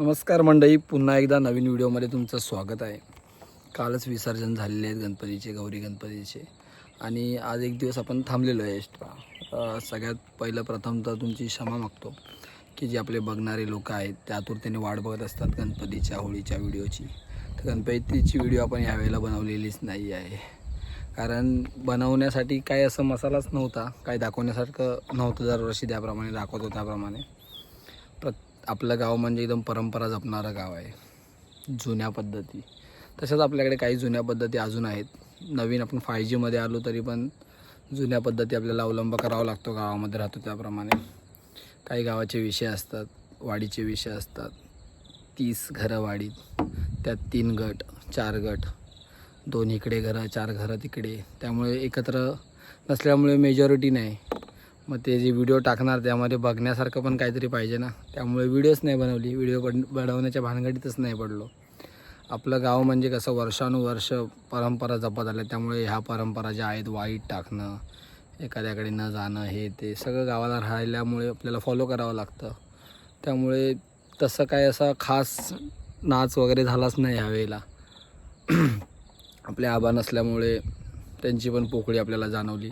नमस्कार मंडळी पुन्हा एकदा नवीन व्हिडिओमध्ये तुमचं स्वागत आहे. कालच विसर्जन झालेले आहेत गणपतीचे गौरी गणपतीचे. आणि आज एक दिवस आपण थांबलेलो आहे एक्स्ट्रा सगळ्यात पहिलं प्रथम तर तुमची क्षमा मागतो की जे आपले बघणारे लोक आहेत त्या आतुरतेने वाट बघत असतात गणपतीच्या होळीच्या व्हिडिओची. तर गणपतीची व्हिडिओ आपण यावेळेला बनवलेलीच नाही आहे. कारण बनवण्यासाठी काय असं मसालाच नव्हता काय दाखवण्यासारखं नव्हतं दरवर्षी त्याप्रमाणे दाखवतो त्याप्रमाणे. आपलं गाव म्हणजे एकदम परंपरा जपणारं गाव आहे. जुन्या पद्धती. तशाच आपल्याकडे काही जुन्या पद्धती अजून आहेत. नवीन आपण फाय जीमध्ये आलो तरी पण जुन्या पद्धती आपल्याला अवलंब करावा लागतो गावामध्ये राहतो त्याप्रमाणे. काही गावाचे विषय असतात वाडीचे विषय असतात. तीस घरं वाडीत त्यात तीन गट चार गट. दोन इकडे घरं चार घरं तिकडे. त्यामुळे एकत्र नसल्यामुळे मेजॉरिटी नाही. मग ते जे व्हिडिओ टाकणार त्यामध्ये बघण्यासारखं पण काहीतरी पाहिजे ना. त्यामुळे व्हिडिओच नाही बनवली. व्हिडिओ बन बनवण्याच्या भानगडीतच नाही पडलो. आपलं गाव म्हणजे कसं वर्षानुवर्ष परंपरा जपत आल्या. त्यामुळे ह्या परंपरा ज्या आहेत वाईट टाकणं एखाद्याकडे न जाणं हे ते सगळं गावाला राहिल्यामुळे आपल्याला फॉलो करावं लागतं. त्यामुळे तसं काय असा खास नाच वगैरे झालाच नाही ह्यावेळेला आपले आबा नसल्यामुळे त्यांची पण पोकळी आपल्याला जाणवली.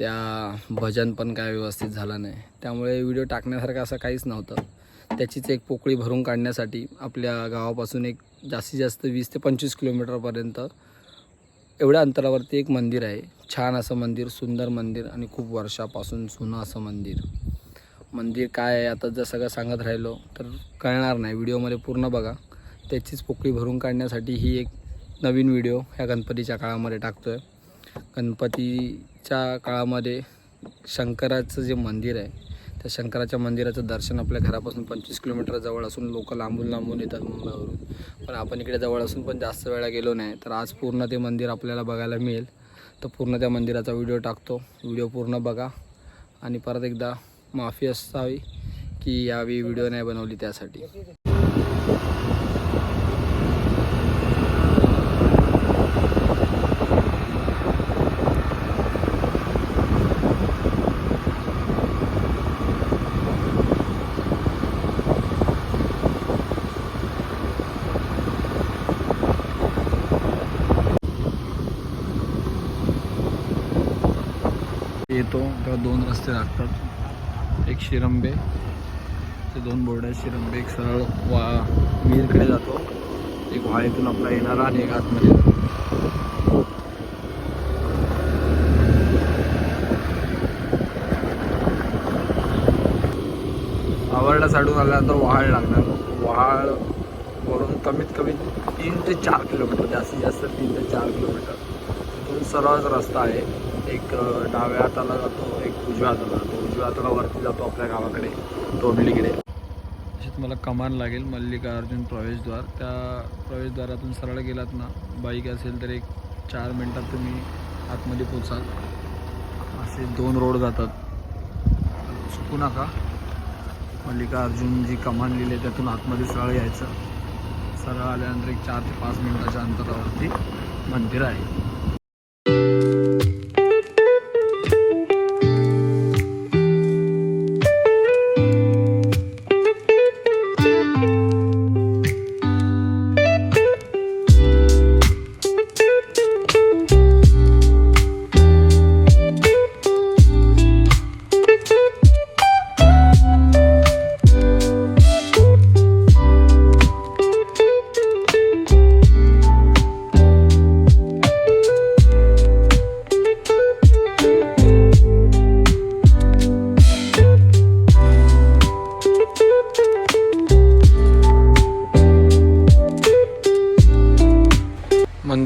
त्या भजन पण काय व्यवस्थित झालं नाही. त्यामुळे व्हिडिओ टाकण्यासारखं असं काहीच नव्हतं. त्याचीच एक पोकळी भरून काढण्यासाठी आपल्या गावापासून एक जास्तीत जास्त वीस ते पंचवीस किलोमीटरपर्यंत एवढ्या अंतरावरती एक मंदिर आहे. छान असं मंदिर सुंदर मंदिर आणि खूप वर्षापासून जुनं असं मंदिर. मंदिर काय आहे आता जर सगळं सांगत राहिलो तर कळणार नाही. व्हिडिओमध्ये पूर्ण बघा. त्याचीच पोकळी भरून काढण्यासाठी ही एक नवीन व्हिडिओ ह्या गणपतीच्या काळामध्ये टाकतो आहे गणपती च्या काळामध्ये शंकराचं जे मंदिर आहे त्या शंकराच्या मंदिराचं दर्शन आपल्या घरापासून पंचवीस किलोमीटर जवळ असून लोक लांबून लांबून येतात मुंबईवरून. पण आपण इकडे जवळ असून पण जास्त वेळा गेलो नाही. तर आज पूर्ण ते मंदिर आपल्याला बघायला मिळेल. तर पूर्ण त्या मंदिराचा व्हिडिओ टाकतो. व्हिडिओ पूर्ण बघा. आणि परत एकदा माफी असावी की यावेळी व्हिडिओ नाही बनवली त्यासाठी. येतो. तेव्हा दोन रस्ते लागतात. एक शिरंबे ते दोन बोर्ड आहेत. शिरंबे एक सरळ वा मीरकडे जातो. एक वाळीतून आपला येणारा आणि एक आतमध्ये जातो. आवडला साडून आल्यानंतर वहाळ लागणार. वहाळ वरून कमीत कमी तीन ते चार किलोमीटर जास्तीत जास्त तीन ते चार किलोमीटर. सरळच रस्ता आहे. एक डाव्या हाताला जातो एक उजव्या हाताला जातो. उजव्या हाताला वरती जातो आपल्या गावाकडे तोंडलीकडे असे तुम्हाला कमान लागेल मल्लिकार्जुन प्रवेशद्वार. त्या प्रवेशद्वारातून सरळ गेलात ना बाईक असेल तर एक चार मिनटात तुम्ही आतमध्ये पोचाल. असे दोन रोड जातात. चुकू नका. मल्लिकार्जुन जी कमान लिहिली आहे त्यातून आतमध्ये सरळ यायचं. सरळ आल्यानंतर एक चार ते पाच मिनटाच्या अंतरावरती मंदिर आहे.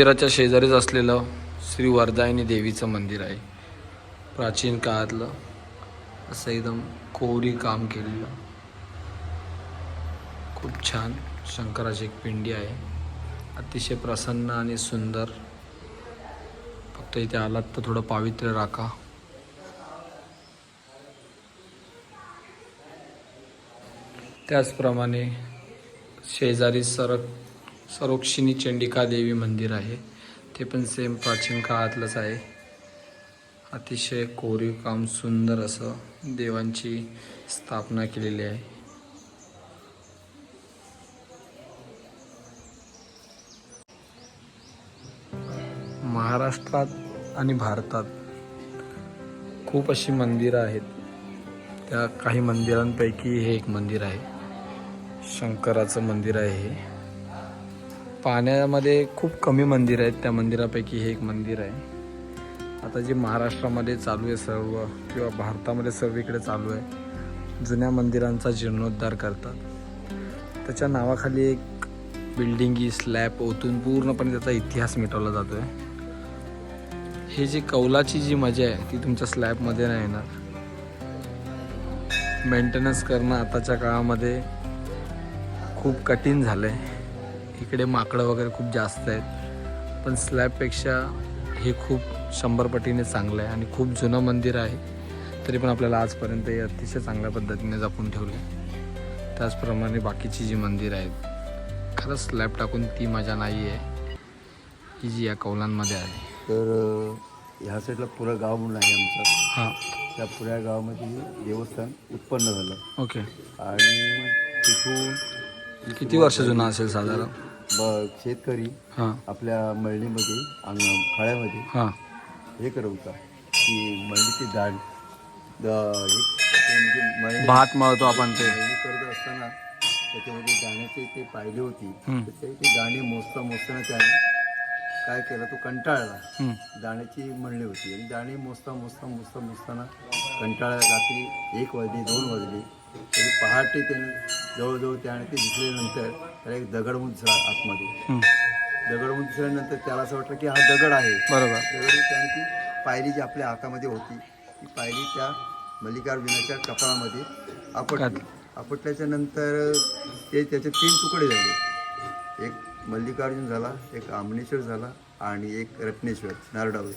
मंदिराच्या शेजारीच असलेलं श्री वरदायिनी देवीचं मंदिर आहे. प्राचीन काळातलं असं एकदम कोरी काम केलेलं. खूप छान शंकराची एक पिंडी आहे. अतिशय प्रसन्न आणि सुंदर. फक्त इथे आलात तर थोडं पावित्र्य राखा. त्याचप्रमाणे शेजारी सरक सरोक्षिणी चंडिका देवी मंदिर आहे. ते पण सेम प्राचीन काळातलंच आहे. अतिशय कोरीव काम सुंदर असं देवांची स्थापना केलेली आहे. महाराष्ट्रात आणि भारतात खूप अशी मंदिरं आहेत. त्या काही मंदिरांपैकी हे एक मंदिर आहे. शंकराचं मंदिर आहे हे. पाण्यामध्ये खूप कमी मंदिर आहेत. त्या मंदिरापैकी हे एक मंदिर आहे. आता जे महाराष्ट्रामध्ये चालू आहे सर्व किंवा भारतामध्ये सर्व इकडे चालू आहे जुन्या मंदिरांचा जीर्णोद्धार करतात. त्याच्या नावाखाली एक बिल्डिंगी स्लॅब ओतून पूर्णपणे त्याचा इतिहास मिटवला जातो आहे हे जी कौलाची जी मजा आहे ती तुमच्या स्लॅबमध्ये नाही येणार. मेंटेनन्स करणं आताच्या काळामध्ये खूप कठीण झालं आहे इकडे माकडं वगैरे खूप जास्त आहेत. पण स्लॅबपेक्षा हे खूप शंभर पटीने चांगलं आहे आणि खूप जुनं मंदिर आहे. तरी पण आपल्याला आजपर्यंत हे अतिशय चांगल्या पद्धतीने जपून ठेवले त्याचप्रमाणे बाकीची जी मंदिरं आहेत खरंच स्लॅब टाकून ती मजा नाही आहे. ही जी या कौलांमध्ये आहे. तर ह्या साईडला पुरा गाव म्हणून आहे आमचं. हां. त्या पुऱ्या गावामध्ये हे देवस्थान उत्पन्न झालं. ओके. आणि तिथून किती वर्ष जुना असेल साधारण? ब शेतकरी हां. आपल्या मळणीमध्ये अंग खाड्यामध्ये हां. हे करत होता. की मळणीची डाळ द- हे ते म्हणजे मळणी भात मळतो आपण ते. मळणी करत असताना त्याच्यामध्ये दाण्याचे ते पाहिली होती. तर ते ते दाणे मोजता मोजताना त्याने काय केलं तो कंटाळला. दाण्याची म्हणली होती. आणि दाणे मोजता मोजता मोजता मोजताना कंटाळा रात्री एक वाजली दोन वाजली. तरी पहाटे त्याने जवळजवळ त्याने ते दिसल्यानंतर त्याला एक दगडमुख दिसला आतमध्ये. हम्म. दगडमुख दिसल्यानंतर त्याला असं वाटलं की हा दगड आहे. बरोबर. दगड त्याने ती पायरी जी आपल्या हातामध्ये होती ती पायरी त्या मल्लिकार्जुनाच्या कपाळामध्ये आपटली. आपटल्याच्या नंतर ते त्याचे तीन तुकडे झाले. एक मल्लिकार्जुन झाला एक आमनेश्वर झाला आणि एक रत्नेश्वर नारडावे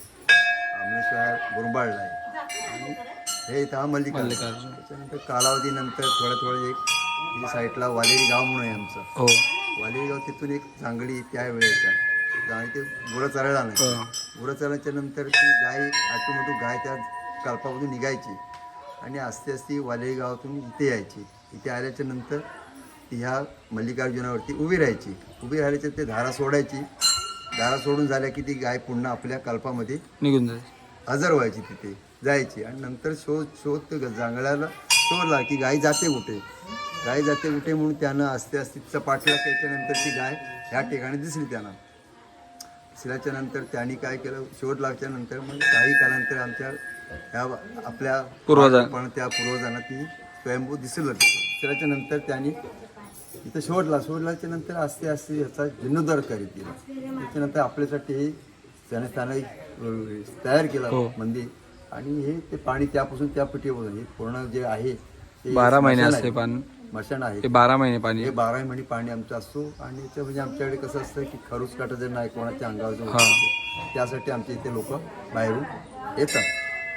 आमनेश्वर हा आहे. हे इथं हा मल्लिकार्जुन. मल्लिकार्जुन. त्याच्यानंतर कालावधीनंतर थोडं थोडं एक ही साईडला वालेरी गाव म्हणून आहे आमचं. हो. वालेरी गाव तिथून एक चांगली त्या वेळेचा आणि ते गुरं चरायला नाही. हो. गुरं चरल्याच्या नंतर ती गाय आटूमटू गाय त्या कल्पामधून निघायची. आणि आस्ते आस्ते वालेरी गावातून इथे यायची. इथे आल्याच्यानंतर ती ह्या मल्लिकार्जुनावरती उभी राहायची. उभी राहिल्याच्या ते धारा सोडायची. धारा सोडून झाल्या की ती गाय पुन्हा आपल्या कल्पामध्ये निघून जाईल हजर व्हायची तिथे. जायची. आणि नंतर शोध शोध ते जांगळ्याला शोधला की गाय जाते कुठे? गाय जाते कुठे म्हणून त्यानं आस्ते आस्ते तिचा पाठला त्याच्यानंतर ती गाय ह्या ठिकाणी दिसली त्यांना. दिसल्याच्या नंतर त्यांनी काय केलं? शोध लागच्या नंतर मग काही कालांतर आमच्या ह्या आपल्या पूर्वजां- पण त्या पूर्वजांना ती स्वयंभू दिसू लागली दिसल्याच्या नंतर त्यांनी इथं शोधला. शोधल्याच्या नंतर आस्ते आस्ते ह्याचा जीर्णोद्धार करीत गेला. त्याच्यानंतर आपल्यासाठी हे त्याने त्याने तयार केला हो. मंदिर. आणि हे ते पाणी त्यापासून त्या पिठीपासून हे पूर्ण जे आहे ते बारा महिने स्मशान असते आहे. पाणी. स्मशान आहे. ते बारा महिने पाणी हे बारा महिने पाणी आमचं असतो. आणि याचं म्हणजे आमच्याकडे कसं असतं की खरूच काटा जर नाही कोणाच्या अंगावर जर त्यासाठी आमच्या इथे लोक बाहेरून येतात.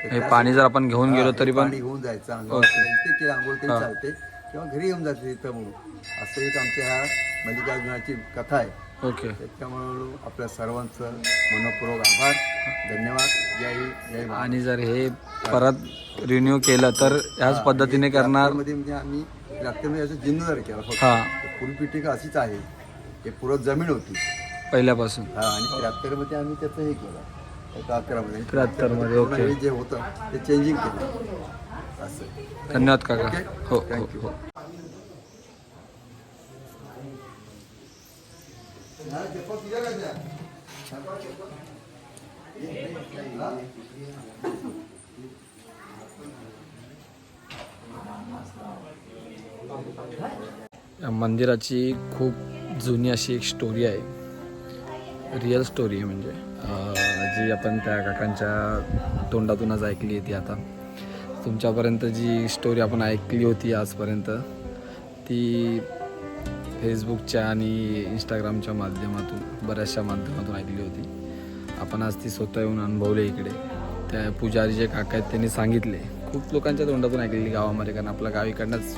तर हे पाणी जर आपण घेऊन गेलो तरी पण पाणी घेऊन जायचं अंगावर. इथे केलं आंघोळ हा. चालते. किंवा घरी येऊन जाते इथं म्हणून. असं एक आमच्या ह्या मल्लिकार्जुनाची कथा आहे. ओके. त्याच्यामुळं आपल्या सर्वांचं मनपूर्वक आभार. धन्यवाद. जय हिंद, जय आणि जर हे परत रिन्यू केलं तर ह्याच पद्धतीने करणार मध्ये म्हणजे आम्ही रात्रीमध्ये याचा जीर्णोद्धार केला फक्त हा. फुलपिटिका अशीच आहे. हे पुरत जमीन होती. पहिल्यापासून. हा आणि त्र्याहत्तरमध्ये आम्ही त्याचं हे केलं. अकरामध्ये. 73 मध्ये, ओके. हे जे होतं ते चेंजिंग केलं. असं. धन्यवाद काका? हो हो. या मंदिराची खूप जुनी अशी एक स्टोरी आहे. रिअल स्टोरी आहे म्हणजे. जी आपण त्या काकांच्या तोंडातूनच ऐकली आहे ती आता. तुमच्यापर्यंत जी स्टोरी आपण ऐकली होती आजपर्यंत ती फेसबुकच्या आणि इंस्टाग्रामच्या माध्यमातून बऱ्याचशा माध्यमातून ऐकली होती. आपण आज ती स्वतः येऊन अनुभवले इकडे. त्या पुजारी जे काका आहेत त्यांनी सांगितले. खूप लोकांच्या तोंडातून ऐकलेली गावामध्ये कारण आपला गाव इकडनंच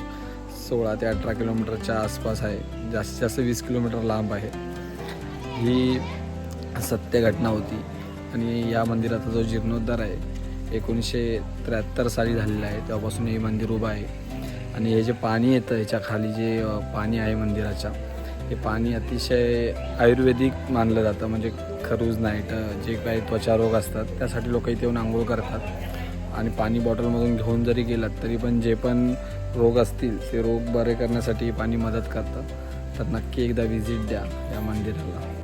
सोळा ते अठरा किलोमीटरच्या आसपास आहे. जास्तीत जास्त वीस किलोमीटर लांब आहे. ही सत्य घटना होती. आणि या मंदिराचा जो जीर्णोद्धार आहे एकोणीसशे त्र्याहत्तर साली झालेला आहे. तेव्हापासून हे मंदिर उभं आहे. आणि हे जे पाणी येतं ह्याच्या खाली जे पाणी आहे मंदिराच्या हे पाणी अतिशय आयुर्वेदिक मानलं जातं. म्हणजे खरूज नाईट जे काही त्वचारोग असतात त्यासाठी लोक इथे येऊन आंघोळ करतात. आणि पाणी बॉटलमधून घेऊन जरी गेलात तरी पण जे पण रोग असतील ते रोग बरे करण्यासाठी पाणी मदत करतात. तर नक्की एकदा व्हिजिट द्या या मंदिराला.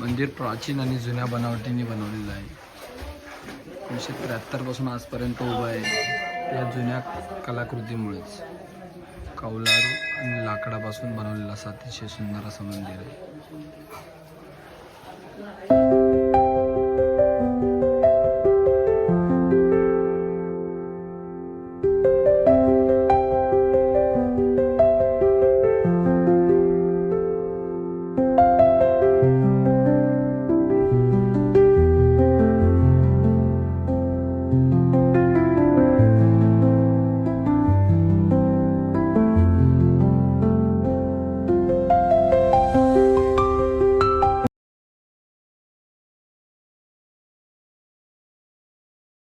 मंदिर प्राचीन आणि जुन्या बनावटीने बनवलेलं आहे. एकोणीसशे त्र्याहत्तरपासून आजपर्यंत उभं आहे या जुन्या कलाकृतीमुळेच. कौलारू आणि लाकडापासून बनवलेलं असं अतिशय सुंदर असं मंदिर आहे.